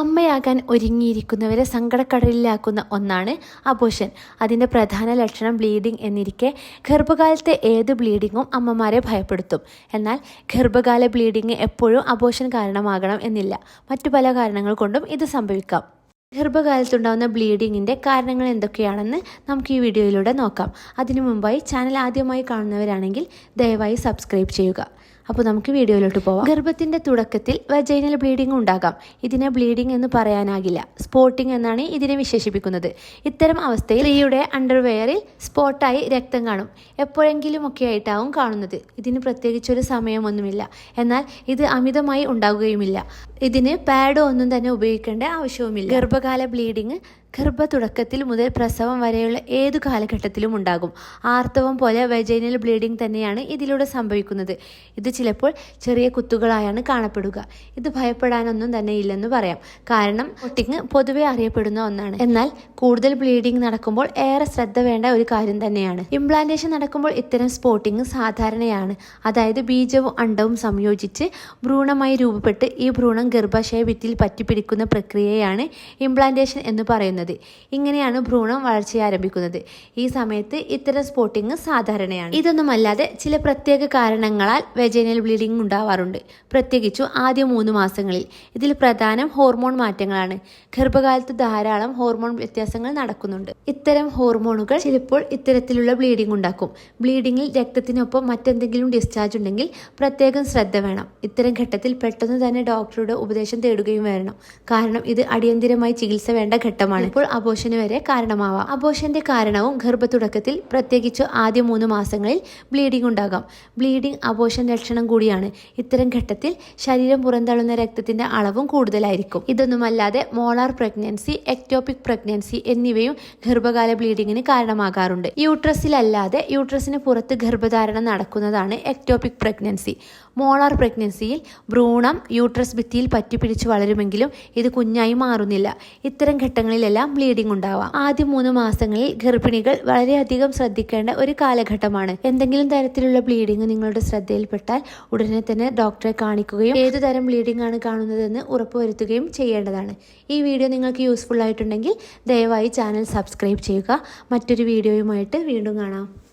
അമ്മയാകാൻ ഒരുങ്ങിയിരിക്കുന്നവരെ സങ്കടക്കടലിലാക്കുന്ന ഒന്നാണ് അബോഷൻ. അതിന്റെ പ്രധാന ലക്ഷണം ബ്ലീഡിംഗ് എന്നിരിക്കെ ഗർഭകാലത്തെ ഏത് ബ്ലീഡിങ്ങും അമ്മമാരെ ഭയപ്പെടുത്തും. എന്നാൽ ഗർഭകാല ബ്ലീഡിംഗ് എപ്പോഴും അബോഷൻ കാരണമാകണം എന്നില്ല. മറ്റു പല കാരണങ്ങൾ കൊണ്ടും ഇത് സംഭവിക്കാം. ഗർഭകാലത്തുണ്ടാകുന്ന ബ്ലീഡിങ്ങിന്റെ കാരണങ്ങൾ എന്തൊക്കെയാണെന്ന് നമുക്ക് ഈ വീഡിയോയിലൂടെ നോക്കാം. അതിനു മുമ്പായി ചാനൽ ആദ്യമായി കാണുന്നവരാണെങ്കിൽ ദയവായി സബ്സ്ക്രൈബ് ചെയ്യുക. അപ്പോൾ നമുക്ക് വീഡിയോയിലോട്ട് പോവാം. ഗർഭത്തിന്റെ തുടക്കത്തിൽ വജൈനൽ ബ്ലീഡിംഗ് ഉണ്ടാകാം. ഇതിനെ ബ്ലീഡിംഗ് എന്ന് പറയാനാകില്ല. സ്പോട്ടിംഗ് എന്നാണ് ഇതിനെ വിശേഷിപ്പിക്കുന്നത്. ഇത്തരം അവസ്ഥയിൽ സ്ത്രീയുടെ അണ്ടർവെയറിൽ സ്പോട്ടായി രക്തം കാണും. എപ്പോഴെങ്കിലും ഒക്കെ ആയിട്ടാവും കാണുന്നത്. ഇതിന് പ്രത്യേകിച്ചൊരു സമയമൊന്നുമില്ല. എന്നാൽ ഇത് അമിതമായി ഉണ്ടാകുകയുമില്ല ഇതിന് പാഡോ ഒന്നും തന്നെ ഉപയോഗിക്കേണ്ട ആവശ്യവുമില്ല. ഗർഭകാല ബ്ലീഡിംഗ് ഗർഭ തുടക്കത്തിൽ മുതൽ പ്രസവം വരെയുള്ള ഏതു കാലഘട്ടത്തിലും ഉണ്ടാകും. ആർത്തവം പോലെ വെജൈനൽ ബ്ലീഡിംഗ് തന്നെയാണ് ഇതിലൂടെ സംഭവിക്കുന്നത്. ഇത് ചിലപ്പോൾ ചെറിയ കുത്തുകളായാണ് കാണപ്പെടുക. ഇത് ഭയപ്പെടാനൊന്നും തന്നെ ഇല്ലെന്ന് പറയാം. കാരണം ഒട്ടിങ് പൊതുവെ അറിയപ്പെടുന്ന ഒന്നാണ്. എന്നാൽ കൂടുതൽ ബ്ലീഡിംഗ് നടക്കുമ്പോൾ ഏറെ ശ്രദ്ധ വേണ്ട ഒരു കാര്യം തന്നെയാണ്. ഇംപ്ലാന്റേഷൻ നടക്കുമ്പോൾ ഇത്തരം സ്പോട്ടിങ് സാധാരണയാണ്. അതായത് ബീജവും അണ്ടവും സംയോജിച്ച് ഭ്രൂണമായി രൂപപ്പെട്ട് ഈ ഭ്രൂണം ഗർഭാശയ ഭിത്തിയിൽ പറ്റിപ്പിടിക്കുന്ന പ്രക്രിയയാണ് ഇംപ്ലാന്റേഷൻ എന്ന് പറയുന്നത്. ഇങ്ങനെയാണ് ഭ്രൂണം വളർച്ച ആരംഭിക്കുന്നത്. ഈ സമയത്ത് ഇത്തരം സ്പോട്ടിങ് സാധാരണയാണ്. ഇതൊന്നുമല്ലാതെ ചില പ്രത്യേക കാരണങ്ങളാൽ വെജൈനൽ ബ്ലീഡിംഗ് ഉണ്ടാവാറുണ്ട്. പ്രത്യേകിച്ചു ആദ്യ മൂന്ന് മാസങ്ങളിൽ. ഇതിൽ പ്രധാനം ഹോർമോൺ മാറ്റങ്ങളാണ്. ഗർഭകാലത്ത് ധാരാളം ഹോർമോൺ വ്യത്യാസങ്ങൾ നടക്കുന്നുണ്ട്. ഇത്തരം ഹോർമോണുകൾ ചിലപ്പോൾ ഇത്തരത്തിലുള്ള ബ്ലീഡിംഗ് ഉണ്ടാക്കും. ബ്ലീഡിങ്ങിൽ രക്തത്തിനൊപ്പം മറ്റെന്തെങ്കിലും ഡിസ്ചാർജ് ഉണ്ടെങ്കിൽ പ്രത്യേകം ശ്രദ്ധ വേണം. ഇത്തരം ഘട്ടത്തിൽ പെട്ടെന്ന് തന്നെ ഡോക്ടറുടെ ഉപദേശം തേടുകയും വേണം. കാരണം ഇത് അടിയന്തിരമായി ചികിത്സ വേണ്ട ഘട്ടമാണ്. ഇപ്പോൾ അബോഷന് വരെ കാരണമാവാം. അബോഷന്റെ കാരണവും ഗർഭത്തുടക്കത്തിൽ പ്രത്യേകിച്ച് ആദ്യ മൂന്ന് മാസങ്ങളിൽ ബ്ലീഡിംഗ് ഉണ്ടാകാം. ബ്ലീഡിംഗ് അബോഷൻ ലക്ഷണം കൂടിയാണ്. ഇത്തരം ഘട്ടത്തിൽ ശരീരം പുറന്തള്ളുന്ന രക്തത്തിന്റെ അളവും കൂടുതലായിരിക്കും. ഇതൊന്നുമല്ലാതെ മോളാർ പ്രഗ്നൻസി എക്ടോപിക് പ്രഗ്നൻസി എന്നിവയും ഗർഭകാല ബ്ലീഡിങ്ങിന് കാരണമാകാറുണ്ട്. യൂട്രസിലല്ലാതെ യൂട്രസിന് പുറത്ത് ഗർഭധാരണം നടക്കുന്നതാണ് എക്ടോപിക് പ്രഗ്നൻസി മോളാർ പ്രഗ്നൻസിയിൽ ഭ്രൂണം യൂട്രസ് ഭിത്തിയിൽ പറ്റിപ്പിടിച്ച് വളരുമെങ്കിലും ഇത് കുഞ്ഞായി മാറുന്നില്ല. ഇത്തരം ഘട്ടങ്ങളിലെല്ലാം ബ്ലീഡിംഗ് ഉണ്ടാവാം. ആദ്യ മൂന്ന് മാസങ്ങളിൽ ഗർഭിണികൾ വളരെയധികം ശ്രദ്ധിക്കേണ്ട ഒരു കാലഘട്ടമാണ്. എന്തെങ്കിലും തരത്തിലുള്ള ബ്ലീഡിംഗ് നിങ്ങളുടെ ശ്രദ്ധയിൽപ്പെട്ടാൽ ഉടനെ തന്നെ ഡോക്ടറെ കാണിക്കുകയും ഏതു തരം ബ്ലീഡിംഗ് ആണ് കാണുന്നതെന്ന് ഉറപ്പുവരുത്തുകയും ചെയ്യേണ്ടതാണ്. ഈ വീഡിയോ നിങ്ങൾക്ക് യൂസ്ഫുൾ ആയിട്ടുണ്ടെങ്കിൽ ദയവായി ചാനൽ സബ്സ്ക്രൈബ് ചെയ്യുക. മറ്റൊരു വീഡിയോയുമായിട്ട് വീണ്ടും കാണാം.